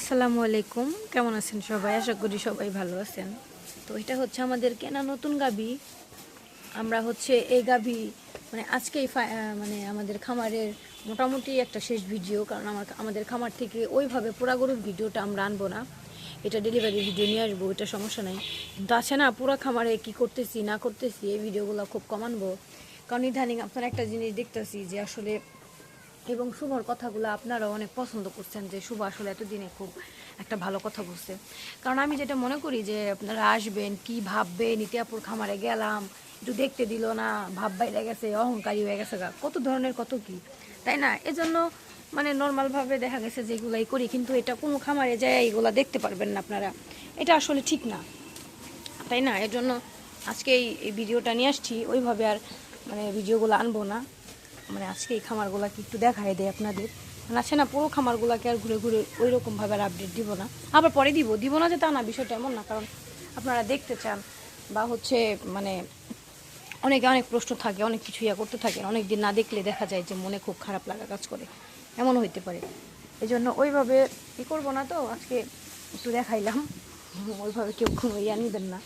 আসসালামু আলাইকুম। কেমন আছেন সবাই? আশা করি সবাই ভালো আছেন। তো এটা হচ্ছে আমাদের কেনা নতুন গাবি। আমরা হচ্ছে এই গাবি মানে আজকেই মানে আমাদের খামারের মোটামুটি একটা শেষ ভিডিও কারণ আমার আমাদের খামার থেকে ওইভাবে পুরা গরুর ভিডিওটা আমরা আনব না। এটা ডেলিভারি ভিডিও নিয়ে আসব, এটা সমস্যা নাই। কিন্তু আছে না পুরো খামারে কি করতেছি, না করতেছি, এই ভিডিওগুলো খুব কম আনব। কারণ ইদানিং আপনার একটা জিনিস দেখতেছি যে আসলে এবং শুভর কথাগুলো আপনারাও অনেক পছন্দ করছেন যে শুভ আসলে এতদিনে খুব একটা ভালো কথা বলছে। কারণ আমি যেটা মনে করি যে আপনারা আসবেন, কি ভাববেন, ইতিহাপুর খামারে গেলাম, একটু দেখতে দিল না, ভাব বাইরে গেছে, অহংকারী হয়ে গেছে কত ধরনের কত কি, তাই না? এজন্য মানে নর্মালভাবে দেখা গেছে যে এগুলাই করি, কিন্তু এটা কোনো খামারে যায় এগুলা দেখতে পারবেন না আপনারা। এটা আসলে ঠিক না, তাই না? এর জন্য আজকে এই ভিডিওটা নিয়ে আসছি, ওইভাবে আর মানে ভিডিওগুলো আনব না। মানে আজকে এই খামারগুলোকে একটু দেখাই দেয় আপনাদের। মানে আছে না, পুরো খামারগুলোকে আর ঘুরে ঘুরে ওই রকমভাবে আর আপডেট দিব না। আবার পরে দিব দিব না যে তা না, বিষয়টা এমন না। কারণ আপনারা দেখতে চান বা হচ্ছে মানে অনেকে অনেক প্রশ্ন থাকে, অনেক কিছু ইয়া করতে থাকে অনেক দিন না দেখলে দেখা যায় যে মনে খুব খারাপ লাগা কাজ করে। এমন হইতে পারে। এই জন্য ওইভাবে ই করব না তো, আজকে একটু দেখাইলাম। ওইভাবে কেউ কোনো ইয়া নিবেন না।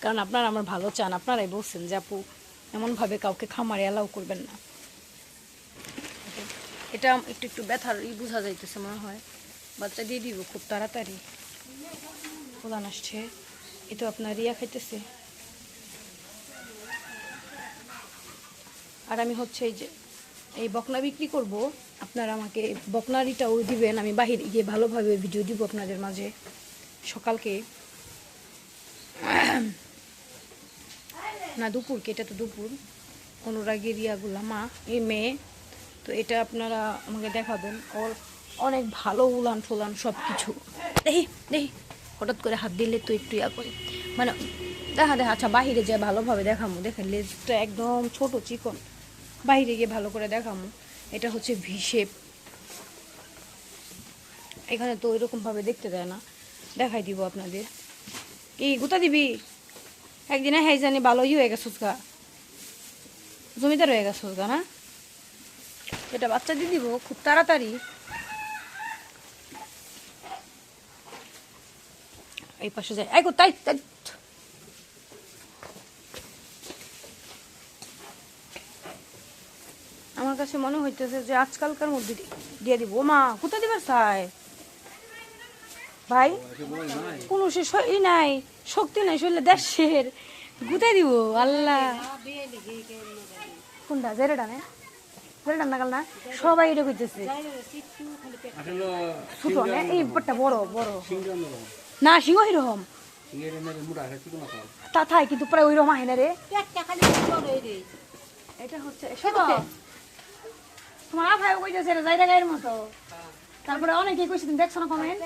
কারণ আপনারা আমার ভালো চান, আপনারাই বলছেন যে আপু, এমনভাবে কাউকে খামারে অ্যালাউ করবেন না। এটা একটু একটু ব্যথার ই বোঝা যাইতেছে মনে হয়। বাচ্চা দিয়ে দিব খুব তাড়াতাড়ি। ফুলান আসছে। এ তো আপনার রিয়া খাইতেছে। আর আমি হচ্ছে এই যে, এই বকনা বিক্রি করব। আপনারা আমাকে বকনারিটাও দিবেন। আমি বাহিরে গিয়ে ভালোভাবে ভিডিও দিব আপনাদের মাঝে। সকালকে। না, দুপুরকে, এটা তো দুপুর। অনুরাগের ইয়াগুলা মা, এই মেয়ে তো এটা আপনারা আমাকে দেখাবেন। ওর অনেক ভালো উলান ফুলান সব কিছু দেখি দেখি হঠাৎ করে হাত দিলে তো একটু ইয়া করে। মানে দেখা দেখা আচ্ছা বাহিরে যে ভালোভাবে দেখামো। দেখেন, লেজটা একদম ছোট চিকন। বাইরে গিয়ে ভালো করে দেখামো। এটা হচ্ছে ভিশেপ এখানে তো ওইরকমভাবে দেখতে দেয় না। দেখাই দিব আপনাদের। কি, গুতা দিবি? একদিনে হ্যাঁ জানি ভালোই হয়ে গেছিস গা। জমিদার হয়ে গেছিস গা, না? এটা বাচ্চা দিয়ে দিব, খুব তাড়াতাড়ি। এই পাশে যাই। এই তাই তাই। আমার কাছে মনে হইতেছে যে আজকালকার মধ্যে দিয়ে দিব। মা কোথায় দিবার চাই? ভাই, কোনো সে ই নাই, শক্তি নাই, শরীরে দেশের। গুতাই দিব? আল্লাহ। কোনটা? জেরেটা না? না সবাই এটা কইতেছে। আসলে ছোট না এই বড়টা বড় বড়। না সিংহ এরকম। তা থাই কিন্তু প্রায় ওই রকম আহে না রে। এটা হচ্ছে তোমার ভাই কইতেছে এটা জায়গা গায়ের মতো। তারপরে অনেকেই কইছে তুমি দেখছ না কমেন্ট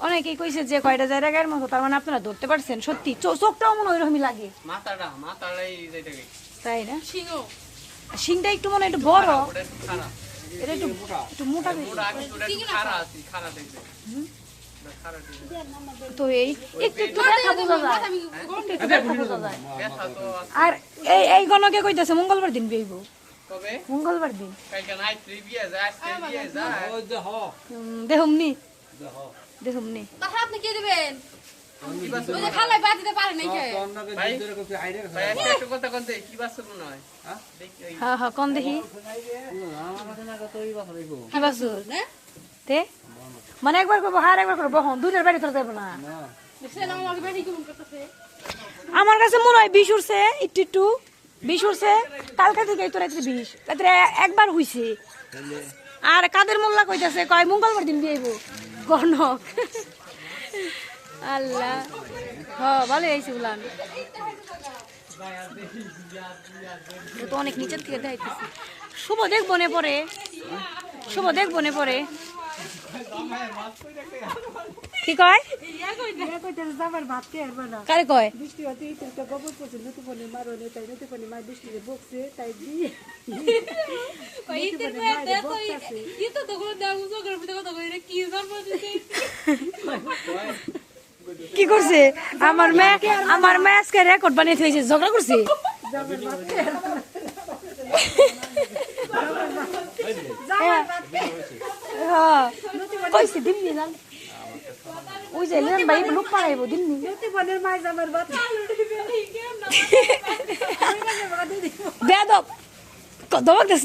অনেকেই কইছে যে কয়টা জায়গা গায়ের মতো তার মানে আপনারা ধরতে পারছেন সত্যি। চো- চোখটাও মনে হয় ওইরকমই লাগে। মাথাটা মাথাটাই তাই না? শিংটা একটু মনে হয় একটু বড়। এটা একটু একটু মোটা। তো এই একটু একটু দেখা বোঝা যায়। একটু একটু দেখা বোঝা যায়। ব্যথা তো আছে। আর এই এই গণকে কইতাছে মঙ্গলবার দিন বিয়েব কবে? মঙ্গলবার দিন। কালকে নাইট বিয়ে যায় আজকে বিয়ে যায়। উম, দেহমনি। দেহমনি। তাহলে আপনি কি দিবেন? মনে হয়? হ্যাঁ? হ্যাঁ তে? মানে একবার করব হার একবার করব হন দুইটার বাড়ি তোরা যাব না। আমার কাছে মনে হয় বিষ উঠছে একটু একটু। বিষ উঠছে কালকা থেকে তোর রাত্রে বিষ। রাত্রে একবার হইছে। আর কাদের মোল্লা কইতাছে কয় মঙ্গলবার দিন বিয়েব কর্ণক আল্লাহ হ ভালো হয়েছে বলান তো অনেক নিচের থেকে দেখাইতেছি শুভ দেখব নে পরে শুভ দেখব নে পরে কি কয় কারে কয় বৃষ্টি হতে ইতিলটা গোবর পড়ছে নতুন পানি মারনে তাই নতুন পানি মার বৃষ্টিতে বকছে তাই তো তো কই কি কি করছে? আমার মেয়ে আমার মেয়ে আজকে রেকর্ড বানিয়ে থইছে ঝগড়া করছে। হ্যাঁ।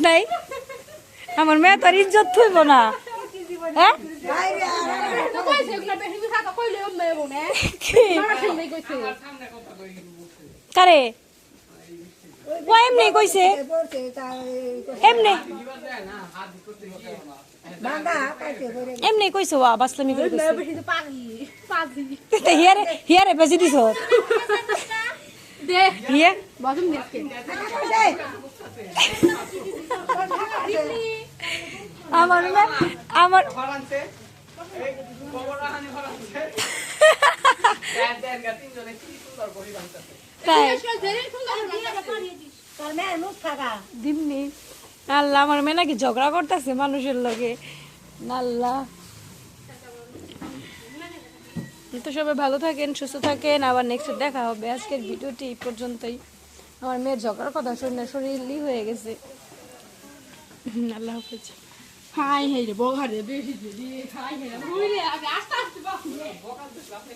নাই? আমার মেয়ে তার ইজ্জত থইব না। হ্যাঁ? কারে? ও এমনি কইছে। এমনি। এমনি কইছে ওয়া বাসলামি করে কইছে। বেশি তো পাগি পাগি তে হিয়ারে হিয়ারে বেশি দিছ। দে। হিয়া? বাজুম দেখকে আমার আমার আমার মেয়ে নাকি ঝগড়া করতেছে মানুষের লগে। আল্লাহ। তো সবাই ভালো থাকেন, সুস্থ থাকেন। আবার নেক্সট দেখা হবে। আজকের ভিডিওটি পর্যন্তই। আমার মেয়ের ঝগড়ার কথা শুনে শরীরই হয়ে গেছে। আল্লাহ হাফেজ। হাই হাই রে বগারে বেশি দিয়ে খাই আগে আস্তে আস্তে